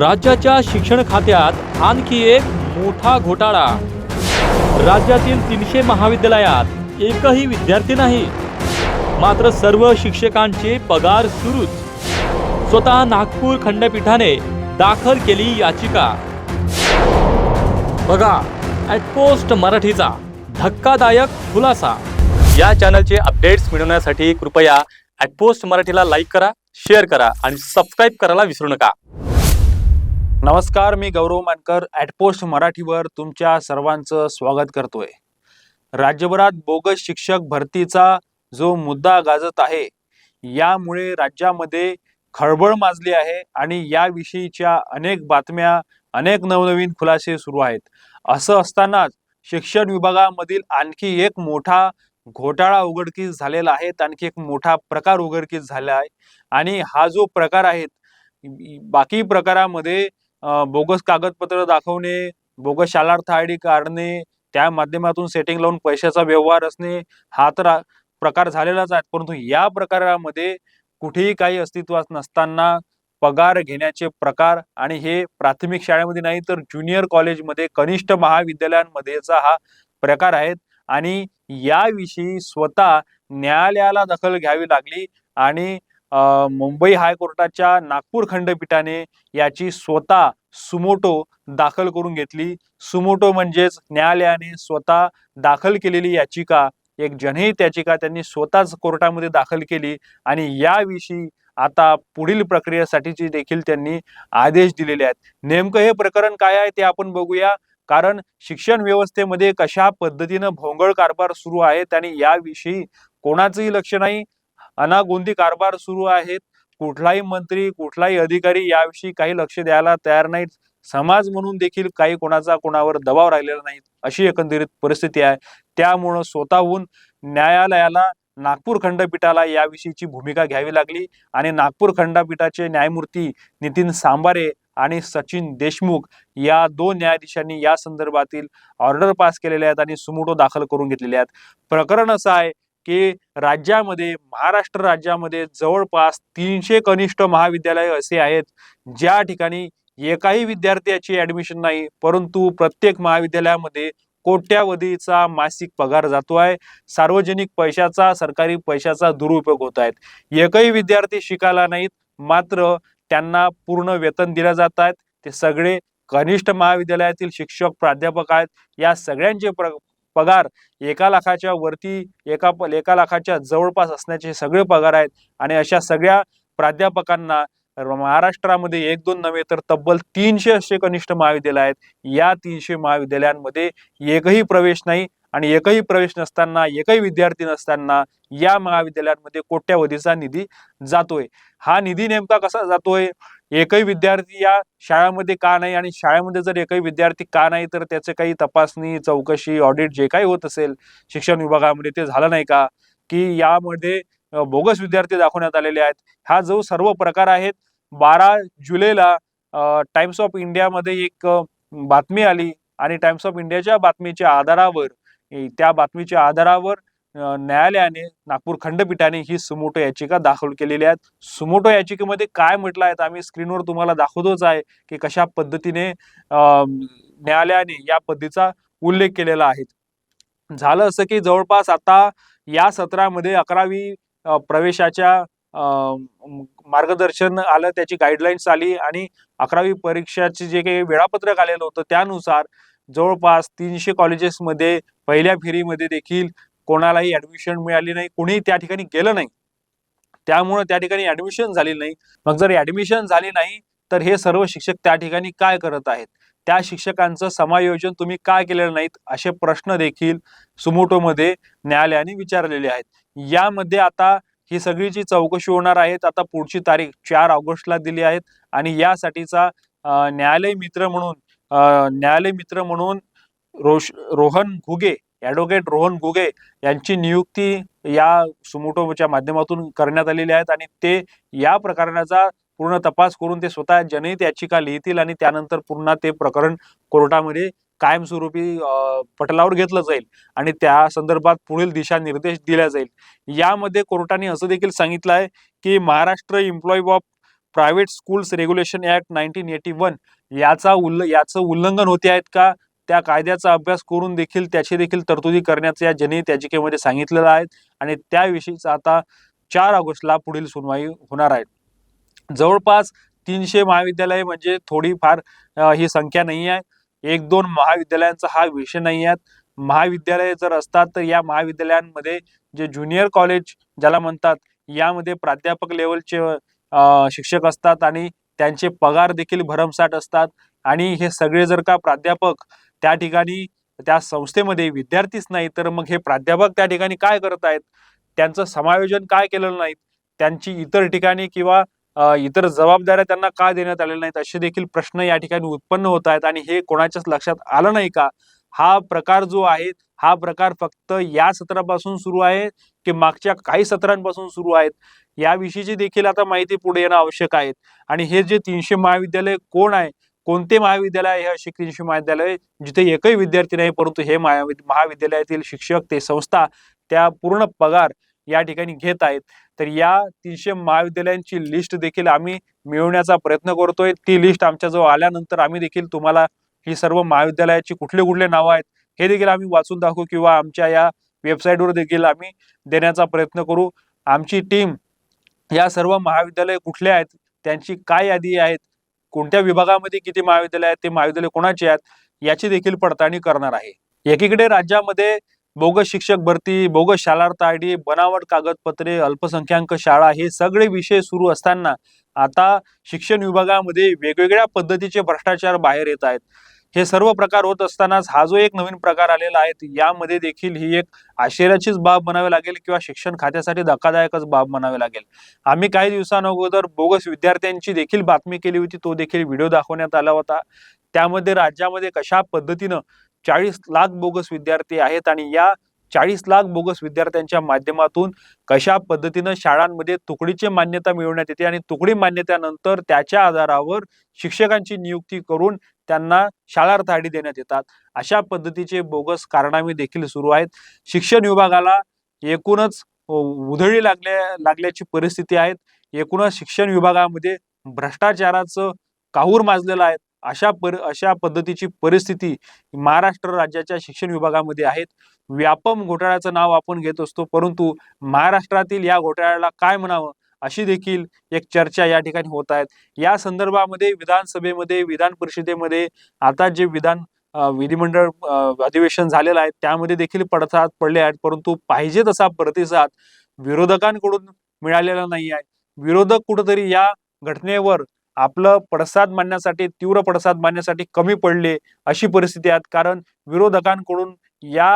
राज्याच्या शिक्षण खात्यात आणखी एक मोठा घोटाळा. राज्यातील तीनशे महाविद्यालयात एकही विद्यार्थी नाही. मात्र सर्व शिक्षकांचे पगार सुरूच. स्वतः नागपूर खंडपीठाने दाखल केली याचिका. बघा ॲटपोस्ट मराठीचा धक्कादायक खुलासा. या चॅनलचे अपडेट्स मिळवण्यासाठी कृपया ॲटपोस्ट मराठीला लाईक करा शेअर करा आणि सबस्क्राईब करायला विसरू नका. नमस्कार मी गौरव मानकर ॲटपोस्ट मराठीवर तुमच्या सर्वांचं स्वागत करतोय. राज्यभरात बोगस शिक्षक भरतीचा जो मुद्दा गाजत आहे यामुळे राज्यामध्ये खळबळ माजली आहे आणि याविषयीच्या अनेक बातम्या अनेक नवनवीन खुलासे सुरू आहेत. असं असतानाच शिक्षण विभागामधील आणखी एक मोठा घोटाळा उघडकीस झालेला आहे आणखी एक मोठा प्रकार उघडकीस झाला आहे. आणि हा जो प्रकार आहे बाकी प्रकारामध्ये बोगस कागदपत्र दाखवणे बोगस शालार्थ आय डी काढणे त्या माध्यमातून सेटिंग लावून पैशाचा व्यवहार असणे हा तर प्रकार झालेलाच आहे परंतु या प्रकारामध्ये कुठेही काही अस्तित्वात नसताना पगार घेण्याचे प्रकार आणि हे प्राथमिक शाळेमध्ये नाही तर ज्युनियर कॉलेजमध्ये कनिष्ठ महाविद्यालयांमध्येचा हा प्रकार आहेत. आणि याविषयी स्वतः न्यायालयाला दखल घ्यावी लागली आणि मुंबई हायकोर्टाच्या नागपूर खंडपीठाने याची स्वतः सुमोटो दाखल करून घेतली. सुमोटो म्हणजेच न्यायालयाने स्वतः दाखल केलेली याचिका एक जनहित याचिका त्यांनी स्वतःच कोर्टामध्ये दाखल केली आणि याविषयी आता पुढील प्रक्रियेसाठीची देखील त्यांनी आदेश दिलेले आहेत. नेमकं हे प्रकरण काय आहे ते आपण बघूया. कारण शिक्षण व्यवस्थेमध्ये कशा पद्धतीनं भोंगळ कारभार सुरू आहेत आणि याविषयी कोणाचंही लक्ष नाही. अनागोंदी कारभार सुरू आहेत. कुठलाही मंत्री कुठलाही अधिकारी याविषयी काही लक्ष द्यायला तयार नाहीत. समाज म्हणून देखील काही कोणाचा कोणावर दबाव राहिलेला नाही अशी एकंदरीत परिस्थिती आहे. त्यामुळं स्वतःहून न्यायालयाला नागपूर खंडपीठाला याविषयीची भूमिका घ्यावी लागली आणि नागपूर खंडपीठाचे न्यायमूर्ती नितीन सांबारे आणि सचिन देशमुख या दोन न्यायाधीशांनी या संदर्भातील ऑर्डर पास केलेले आहेत आणि सुमोटो दाखल करून घेतलेले आहेत. प्रकरण असं आहे की राज्यामध्ये महाराष्ट्र राज्यामध्ये जवळपास तीनशे कनिष्ठ महाविद्यालय असे आहेत. ज्या ठिकाणी एकाही विद्यार्थ्याची ऍडमिशन नाही परंतु प्रत्येक महाविद्यालयामध्ये कोट्यावधीचा मासिक पगार जातो आहे. सार्वजनिक पैशाचा सरकारी पैशाचा दुरुपयोग होत आहेत. एकही विद्यार्थी शिकायला नाहीत मात्र त्यांना पूर्ण वेतन दिल्या जात आहेत ते सगळे कनिष्ठ महाविद्यालयातील शिक्षक प्राध्यापक आहेत. या सगळ्यांचे प्र पगार एका लाखाच्या वरती एका एका लाखाच्या जवळपास असण्याचे सगळे पगार आहेत. आणि अशा सगळ्या प्राध्यापकांना महाराष्ट्रामध्ये एक दोन नव्हे तर तब्बल तीनशे असे कनिष्ठ महाविद्यालय आहेत. या तीनशे महाविद्यालयांमध्ये एकही प्रवेश नाही. आणि एकही प्रवेश नसताना एकही विद्यार्थी नसताना या महाविद्यालयांमध्ये कोट्यावधीचा निधी जातोय. हा निधी नेमका कसा जातोय? एकही विद्यार्थी या शाळामध्ये का नाही? आणि शाळेमध्ये जर एकही विद्यार्थी का नाही तर त्याचे काही तपासणी चौकशी ऑडिट जे काही होत असेल शिक्षण विभागामध्ये ते झालं नाही का? की यामध्ये बोगस विद्यार्थी दाखवण्यात आलेले आहेत. हा जो सर्व प्रकार आहेत बारा जुलैला टाइम्स ऑफ इंडियामध्ये एक बातमी आली. आणि टाइम्स ऑफ इंडियाच्या बातमीच्या आधारावर त्या बातमीच्या आधारावर न्यायालयाने नागपूर खंडपीठाने ही सुमोटो याचिका दाखल केलेली आहे. सुमोटो याचिकेमध्ये काय म्हटलं आहे आम्ही स्क्रीनवर तुम्हाला दाखवतोच आहे की कशा पद्धतीने न्यायालयाने या पद्धतीचा उल्लेख केलेला आहे. झालं असं की जवळपास आता या सत्रामध्ये अकरावी प्रवेशाच्या मार्गदर्शन आलं त्याची गाईडलाईन्स आली आणि अकरावी परीक्षाचे जे काही वेळापत्रक आलेलं होतं त्यानुसार जवळपास तीनशे कॉलेजेसमध्ये पहिल्या फेरीमध्ये देखील कोणालाही ऍडमिशन मिळाली नाही कोणीही त्या ठिकाणी गेलं नाही. त्यामुळे त्या ठिकाणी ऍडमिशन झाली नाही. मग जर ऍडमिशन झाली नाही तर हे सर्व शिक्षक त्या ठिकाणी काय करत आहेत? त्या शिक्षकांचं समायोजन तुम्ही काय केलेलं नाहीत? असे प्रश्न देखील सुमोटोमध्ये न्यायालयाने विचारलेले आहेत. यामध्ये आता ही सगळीची चौकशी होणार आहेत. आता पुढची तारीख चार ऑगस्टला दिली आहेत. आणि यासाठीचा न्यायालय मित्र म्हणून न्यायालय मित्र म्हणून रोश रोहन घुगे ॲडव्होकेट रोहन घुगे यांची नियुक्ती या सुमोटोच्या माध्यमातून करण्यात आलेली आहेत आणि ते या प्रकरणाचा पूर्ण तपास करून ते स्वतः जनहित याचिका लिहितील आणि त्यानंतर पुन्हा ते प्रकरण कोर्टामध्ये कायमस्वरूपी पटलावर घेतलं जाईल आणि त्या संदर्भात पुढील दिशानिर्देश दिला जाईल. यामध्ये कोर्टाने असं देखील सांगितलं आहे की Maharashtra employee of private schools regulation act nineteen eighty one याचा उल्ल याचं उल्लंघन होते आहेत का? त्या कायद्याचा अभ्यास करून देखील त्याची देखील तरतुदी करण्याचं या जनहित याचिकेमध्ये सांगितलेलं आहे आणि त्याविषयीचा आता चार ऑगस्टला पुढील सुनवाई होणार आहे. जवळपास तीनशे महाविद्यालय म्हणजे थोडीफार ही संख्या नाही आहे. एक दोन महाविद्यालयांचा हा विषय नाही आहे महाविद्यालय जर असतात तर या महाविद्यालयांमध्ये जे ज्युनियर कॉलेज ज्याला म्हणतात यामध्ये प्राध्यापक लेवलचे शिक्षक असतात आणि त्यांचे पगार देखील भरमसाठ असतात. आणि हे सगळे जर का प्राध्यापक त्या ठिकाणी त्या संस्थेमध्ये विद्यार्थीच नाही तर मग हे प्राध्यापक त्या ठिकाणी काय करत आहेत त्यांचं समायोजन काय केलेलं नाही त्यांची इतर ठिकाणी किंवा इतर जबाबदाऱ्या त्यांना का देण्यात आलेल्या नाहीत? असे देखील प्रश्न या ठिकाणी उत्पन्न होत आहेत आणि हे कोणाच्याच लक्षात आलं नाही का? हा प्रकार जो आहे हा प्रकार फक्त या सत्रापासून सुरू आहे की मागच्या काही सत्रांपासून सुरू आहेत? याविषयीची देखील आता माहिती पुढे येणं आवश्यक आहे. आणि हे जे तीनशे महाविद्यालय कोण आहे? कोणते महाविद्यालय आहे हे अशी तीनशे महाविद्यालय? जिथे एकही विद्यार्थी नाही परंतु हे महाविद्यालयातील शिक्षक ते संस्था त्या पूर्ण पगार या ठिकाणी घेत आहेत. तर या तीनशे महाविद्यालयांची लिस्ट देखील आम्ही मिळवण्याचा प्रयत्न करतोय. ती लिस्ट आमच्याजवळ आल्यानंतर आम्ही देखील तुम्हाला ही सर्व महाविद्यालयाची कुठले कुठले नावं आहेत हे देखील आम्ही वाचून दाखवू किंवा आमच्या या वेबसाईटवर देखील आम्ही देण्याचा प्रयत्न करू. आमची टीम या सर्व महाविद्यालय कुठले आहेत त्यांची काय यादी आहेत कोणत्या विभागामध्ये किती महाविद्यालय आहेत ते महाविद्यालय कोणाचे आहेत याची देखील पडताळणी करणार आहे. एकीकडे राज्यामध्ये बोगस शिक्षक भरती बोगस शालार्थ आय डी बनावट कागदपत्रे अल्पसंख्याक शाळा हे सगळे विषय सुरू असताना आता शिक्षण विभागामध्ये वेगवेगळ्या पद्धतीचे भ्रष्टाचार बाहेर येत आहेत. हे सर्व प्रकार होत असतानाच हा जो एक नवीन प्रकार आलेला आहे यामध्ये देखील ही एक आश्चर्याचीच बाब म्हणावी लागेल किंवा शिक्षण खात्यासाठी धक्कादायकच बाब म्हणावी लागेल. आम्ही काही दिवसांअगोदर बोगस विद्यार्थ्यांची देखील बातमी केली होती तो देखील व्हिडिओ दाखवण्यात आला होता. त्यामध्ये राज्यामध्ये कशा पद्धतीनं चाळीस लाख बोगस विद्यार्थी आहेत आणि या चाळीस लाख बोगस विद्यार्थ्यांच्या माध्यमातून कशा पद्धतीनं शाळांमध्ये तुकडीची मान्यता मिळवण्यात येते आणि तुकडी मान्यतेनंतर त्याच्या आधारावर शिक्षकांची नियुक्ती करून त्यांना शाळार्थ आडी देण्यात येतात. अशा पद्धतीचे बोगस कारणामे देखील सुरू आहेत. शिक्षण विभागाला एकूणच उधळी लागल्या लागल्याची परिस्थिती आहे एकूणच शिक्षण विभागामध्ये भ्रष्टाचाराचं काहूर माजलेलं आहे. अशा पर अशा पद्धतीची परिस्थिती महाराष्ट्र राज्याच्या शिक्षण विभागामध्ये आहेत. व्यापम घोटाळ्याचं नाव आपण घेत असतो. परंतु महाराष्ट्रातील या घोटाळ्याला काय म्हणावं? अशी देखील एक चर्चा या ठिकाणी होत आहेत. या संदर्भामध्ये विधानसभेमध्ये विधान परिषदेमध्ये आता जे विधान विधिमंडळ अधिवेशन झालेलं आहे त्यामध्ये देखील पडसाद पडले आहेत. परंतु पाहिजे तसा प्रतिसाद विरोधकांकडून मिळालेला नाही आहे. विरोधक कुठंतरी या घटनेवर आपलं पडसाद मांडण्यासाठी तीव्र पडसाद मांडण्यासाठी कमी पडले अशी परिस्थिती आहे. कारण विरोधकांकडून या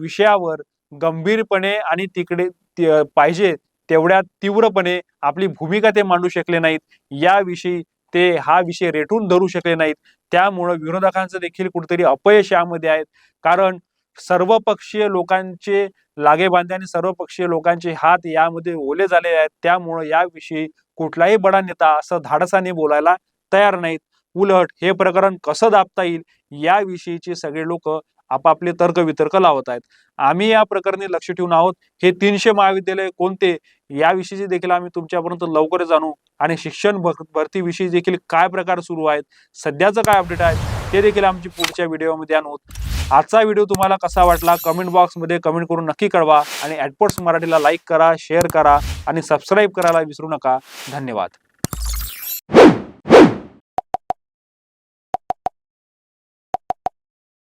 विषयावर गंभीरपणे आणि तिकडे पाहिजे तेवढ्या तीव्रपणे आपली भूमिका ते मांडू शकले नाहीत. याविषयी ते हा विषय रेटून धरू शकले नाहीत. त्यामुळं विरोधकांचं देखील कुठेतरी अपयश यामध्ये आहेत कारण सर्वपक्षीय लोकांचे लागेबांधे आणि सर्वपक्षीय लोकांचे हात यामध्ये ओले झालेले आहेत. त्यामुळं याविषयी कुठलाही बडा नेता असं धाडसाने बोलायला तयार नाहीत. उलट हे प्रकरण कसं दाबता येईल याविषयीचे सगळे लोक आपापले तर्क वितर्क लावत आहेत. आम्ही या प्रकरणी लक्ष ठेवून आहोत. हे तीनशे महाविद्यालय कोणते? याविषयी देखील आम्ही तुमच्यापर्यंत लवकरच जाणू. आणि शिक्षण भर- भरतीविषयी देखील काय प्रकार सुरू आहेत? सध्याचं काय अपडेट आहे? ते देखील आमची पुढच्या व्हिडिओमध्ये आणू आजचा व्हिडिओ तुम्हाला कसा वाटला? कमेंट बॉक्समध्ये कमेंट करून नक्की कळवा. आणि ॲडपोर्ट्स मराठीला लाईक करा शेअर करा आणि सबस्क्राईब करायला विसरू नका. धन्यवाद.